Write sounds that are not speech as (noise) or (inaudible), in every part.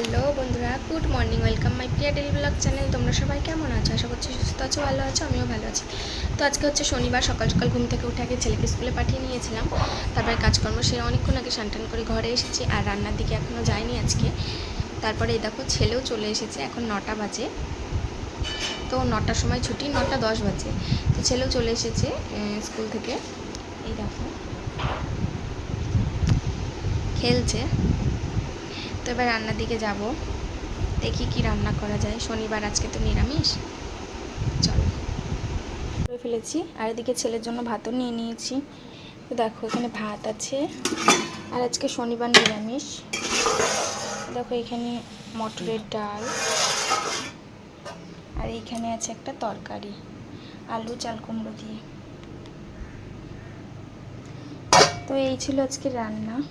Hello বন্ধুরা, good morning, welcome my Priya daily blog channel. তোমরা সবাই কেমন আছো? আশা করছি সুস্থ আছো, ভালো আছো, আমিও ভালো আছি। তো আজকে হচ্ছে শনিবার, সকাল সকাল ঘুম থেকে উঠে আগে ছেলেকে স্কুলে পাঠিয়ে নিয়েছিলাম। তারপরে কাজকর্ম সে অনেকক্ষণ আগে টান করে ঘরে এসেছি আর রান্নার দিকে এখনও যায়নি আজকে। তারপরে এই দেখো ছেলেও চলে এসেছে, এখন নটা বাজে। তো নটার সময় ছুটি, নটা দশ বাজে। তো ছেলেও চলে এসেছে স্কুল থেকে। এই দেখো। খেলছে। এবার রান্নার দিকে যাব। দেখি কি রান্না করা যায়। শনিবার, আজকে তো নিরামিষ। চলো। করে ফেলেছি। আর এদিকে ছেলের জন্য ভাতও নিয়ে নিয়েছি। তো দেখো, এখানে ভাত আছে। আর আজকে শনিবার নিরামিষ। দেখো, এখানে মটরের ডাল। আর এইখানে আছে একটা তরকারি। আলু, চাল কুমড়ো দিয়ে। তো এই ছিল আজকে রান্না।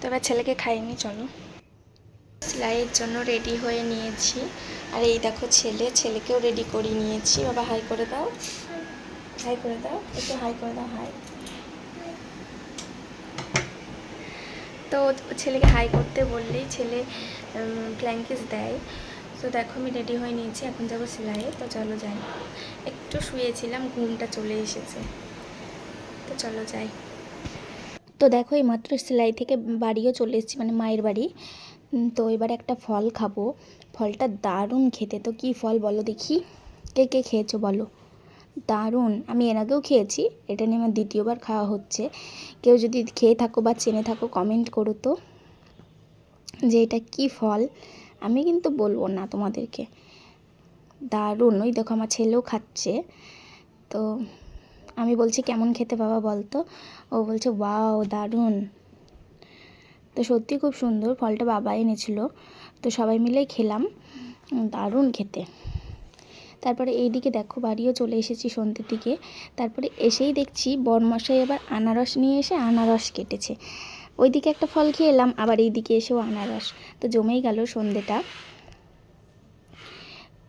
তো এবার ছেলেকে খাইনি চলো। সেলাইয়ের জন্য রেডি হয়ে নিয়েছি। আর এই দেখো ছেলে, ছেলেকেও রেডি করে নিয়েছি। বাবা হাই করে দাও। হাই করে দাও। একটু হাই করে দাও হাই তো ছেলেকে হাই করতে বললেই ছেলে ফ্ল্যাঙ্কিস দেয়। তো দেখো আমি রেডি হয়ে নিয়েছি। এখন যাব সেলাইয়ে। তো চলো যাই। একটু শুয়েছিলাম, ঘুমটা চলে এসেছে। তো চলো যাই। তো দেখো এই মাত্র সেলাই থেকে বাড়িও চলে এসেছি মানে মায়ের বাড়ি। তো এবার একটা ফল খাব। ফলটা দারুণ খেতে। তো কি ফল বলো দেখি? কে কে খেয়েছো বলো? দারুণ। আমি এর আগেও খেয়েছি। এটা নিয়ে আমার দ্বিতীয়বার খাওয়া হচ্ছে। কেউ যদি খেয়ে থাকো বা চেনে থাকো কমেন্ট করো তো যে এটা কি ফল? আমি কিন্তু বলব না তোমাদেরকে। দারুণ। ওই দেখো আমার ছেলেও খাচ্ছে। তো আমি বলছি কেমন খেতে বাবা বলতো? ও বলছে, ওয়াও, দারুণ। তো সত্যি খুব সুন্দর ফলটা বাবা এনেছিল। তো সবাই মিলেই খেলাম। দারুণ খেতে। তারপরে এইদিকে দেখো বাড়িও চলে এসেছি সন্ধ্যের দিকে। তারপরে এসেই দেখছি বরমশাই আবার আনারস নিয়ে এসে আনারস কেটেছে। ওইদিকে একটা ফল খেয়ে এলাম, আবার এইদিকে এসেও আনারস। তো জমেই গেল সন্ধ্যেটা।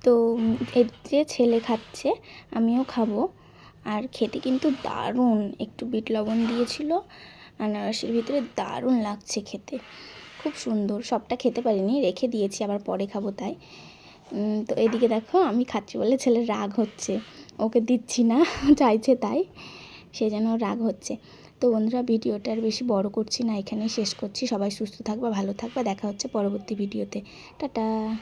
তো এই যে ছেলে খাচ্ছে, আমিও খাব। আর খেতে কিন্তু দারুণ। একটু বিট লবণ দিয়েছিল আনারসের ভিতরে দারুণ লাগছে খেতে। খুব সুন্দর। সবটা খেতে পারিনি, রেখে দিয়েছি, আবার পরে খাব তাই। তো এদিকে দেখো, আমি খাচ্ছি বলে ছেলের রাগ হচ্ছে। ওকে দিচ্ছি না, (laughs) চাইছে তাই। সে যেন রাগ হচ্ছে। তো বন্ধুরা, ভিডিওটা আর বেশি বড় করছি না, এখানেই শেষ করছি। সবাই সুস্থ থাকবা, ভালো থাকবা। দেখা হচ্ছে পরবর্তী ভিডিওতে। টাটা।